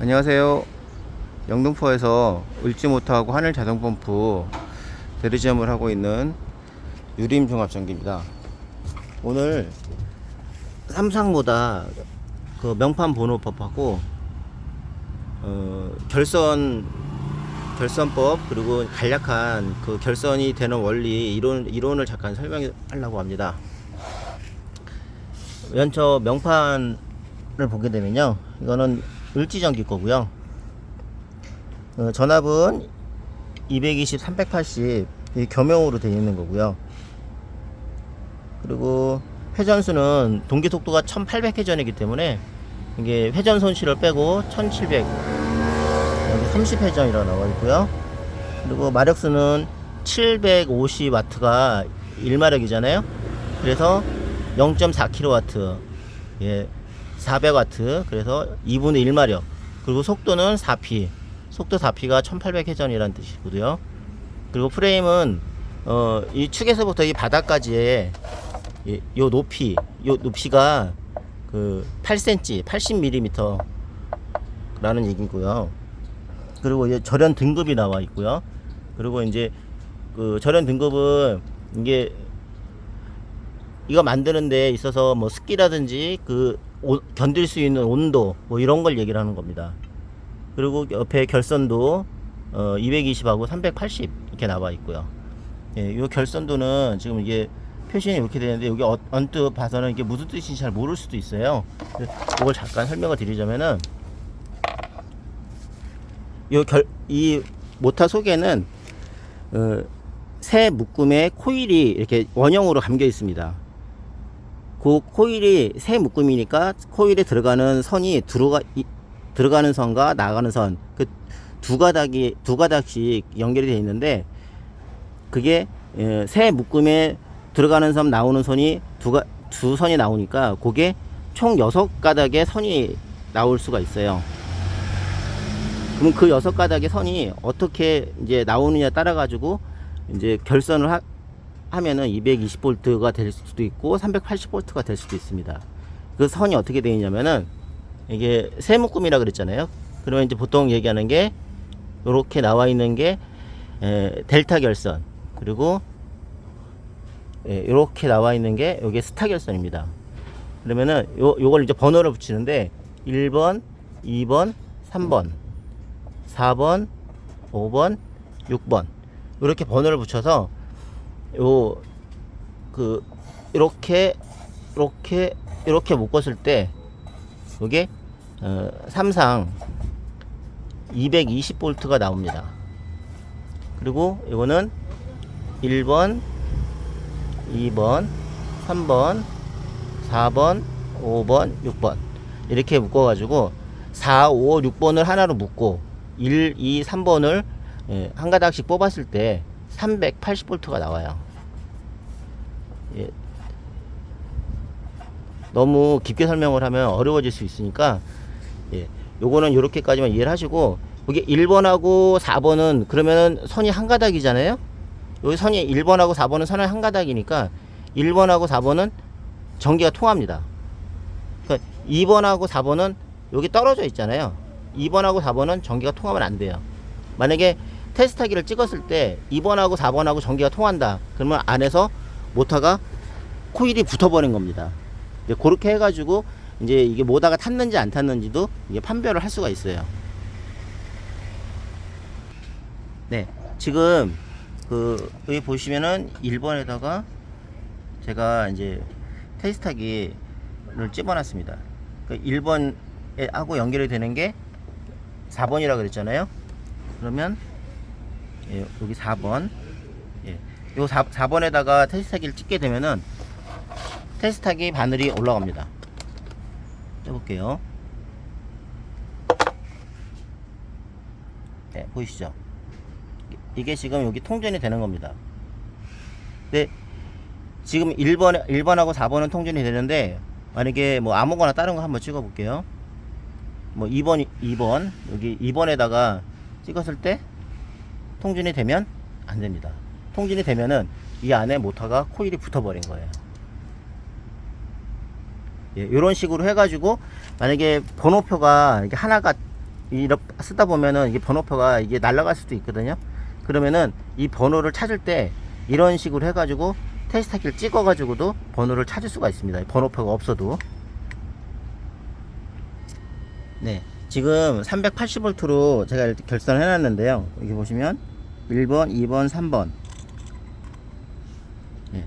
안녕하세요. 영등포에서 을지모터하고 하늘 자동 펌프 대리점을 하고 있는 유림 종합전기입니다. 오늘 삼상보다 그 명판 번호법하고 어, 결선 결선법 그리고 간략한 그 결선이 되는 원리 이론 이론을 잠깐 설명하려고 합니다. 연처 명판을 보게 되면요, 이거는 을지전기 거고요. 어, 전압은 220, 380이 겸용으로 되어 있는 거고요. 그리고 회전수는 동기 속도가 1800 회전이기 때문에 이게 회전 손실을 빼고 1700 30 회전이라고 나와 있고요. 그리고 마력수는 750W가 1마력이잖아요. 그래서 0.4kW, 예, 400W, 그래서 2분의 1마력. 그리고 속도는 4P, 속도 4P가 1800회전이라는 뜻이고요. 그리고 프레임은 어, 이 축에서부터 이 바닥까지의 이, 요 높이, 요 높이가 그 8cm, 80mm 라는 얘기고요. 그리고 이제 절연 등급이 나와 있고요. 그리고 이제 그 절연 등급은 이게 이거 만드는 데 있어서 뭐 습기라든지 그 오- 견딜 수 있는 온도 뭐 이런 걸 얘기를 하는 겁니다. 그리고 옆에 결선도 어 220하고 380 이렇게 나와 있고요. 예, 요 결선도는 지금 이게 표시는 이렇게 되는데 여기 어- 언뜻 봐서는 이게 무슨 뜻인지 잘 모를 수도 있어요. 그걸 잠깐 설명을 드리자면은 요 결, 이 모터 속에는 어, 새 묶음에 코일이 이렇게 원형으로 감겨 있습니다. 그 코일이 새 묶음이니까 코일에 들어가는 선이 들어가 이, 들어가는 선과 나가는 선 그 두 가닥이 두 가닥씩 연결이 되어 있는데 그게 예, 새 묶음에 들어가는 선 나오는 선이 두가 두 선이 나오니까 그게 총 여섯 가닥의 선이 나올 수가 있어요. 그럼 그 여섯 가닥의 선이 어떻게 이제 나오느냐 따라 가지고 이제 결선을 하, 하면은 220볼트가 될 수도 있고 380볼트가 될 수도 있습니다. 그 선이 어떻게 되어 있냐면은 이게 세 묶음이라 그랬잖아요. 그러면 이제 보통 얘기하는 게 이렇게 나와 있는 게 에, 델타 결선 그리고 이렇게 나와 있는 게 여기 스타 결선입니다. 그러면은 요 요걸 이제 번호를 붙이는데 1번, 2번, 3번 4번, 5번, 6번 이렇게 번호를 붙여서 요 그 이렇게 이렇게 이렇게 묶었을 때 이게 어, 삼상 220볼트가 나옵니다. 그리고 이거는 1번, 2번, 3번, 4번, 5번, 6번 이렇게 묶어가지고 4, 5, 6번을 하나로 묶고 1, 2, 3번을 예, 한 가닥씩 뽑았을 때 380볼트가 나와요. 예. 너무 깊게 설명을 하면 어려워질 수 있으니까 예. 요거는 요렇게까지만 이해를 하시고 여기 1번하고 4번은 그러면은 선이 한 가닥이잖아요. 여기 선이 1번하고 4번은 선이 한 가닥이니까 1번하고 4번은 전기가 통합니다. 그러니까 2번하고 4번은 여기 떨어져 있잖아요. 2번하고 4번은 전기가 통하면 안 돼요. 만약에 테스트하기를 찍었을 때 2번하고 4번하고 전기가 통한다. 그러면 안에서 모터가 코일이 붙어버린 겁니다. 이제 그렇게 해가지고 이제 이게 모다가 탔는지 안 탔는지도 이게 판별을 할 수가 있어요. 네, 지금 그 여기 보시면은 1번에다가 제가 이제 테스트하기를 집어놨습니다. 그 1번에 하고 연결이 되는 게 4번이라 그랬잖아요. 그러면 예, 여기 4번 예, 요 4, 4번에다가 테스트하기를 찍게 되면은 테스트하기 바늘이 올라갑니다. 해볼게요. 네, 보이시죠? 이게 지금 여기 통전이 되는 겁니다. 근데 지금 1번, 1번하고 4번은 통전이 되는데 만약에 뭐 아무거나 다른 거 한번 찍어 볼게요. 뭐 2번, 2번, 여기 2번에다가 찍었을 때 통진이 되면 안 됩니다. 통진이 되면은 이 안에 모터가 코일이 붙어버린 거예요. 예, 이런 식으로 해가지고 만약에 번호표가 이게 하나가 이렇게 쓰다 보면은 이게 번호표가 이게 날아갈 수도 있거든요. 그러면은 이 번호를 찾을 때 이런 식으로 해가지고 테스트키를 찍어가지고도 번호를 찾을 수가 있습니다. 번호표가 없어도. 네. 지금 380V로 제가 결선을 해놨는데요. 여기 보시면 1번, 2번, 3번, 예.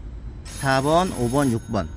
4번, 5번, 6번.